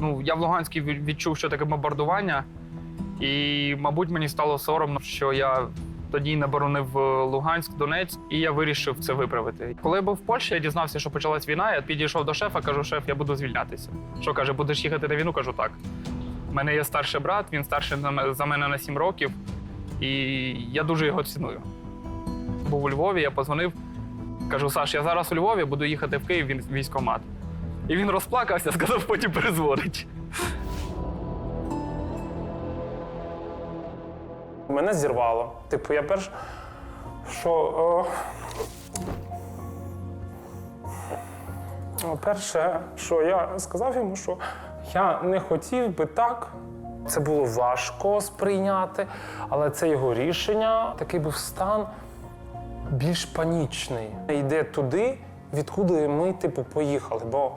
ну, я в Луганській відчув, що таке бомбардування, і, мабуть, мені стало соромно, що я тоді не боронив е, Луганськ, Донецьк, і я вирішив це виправити. Коли я був в Польщі, я дізнався, що почалась війна. Я підійшов до шефа, кажу, шеф, я буду звільнятися. Що каже, будеш їхати на війну? Кажу, так. У мене є старший брат, він старший за мене на 7 років, і я дуже його ціную. Був у Львові, я позвонив, кажу, Саш, я зараз у Львові, буду їхати в Київ, він в військкомат. І він розплакався, сказав, потім перезвонить. Мене зірвало. Типу, я перш, що. О... Перше, що я сказав йому, що я не хотів би так. Це було важко сприйняти, але це його рішення. Такий був стан більш панічний. Йде туди, відкуди ми, типу, поїхали. Бо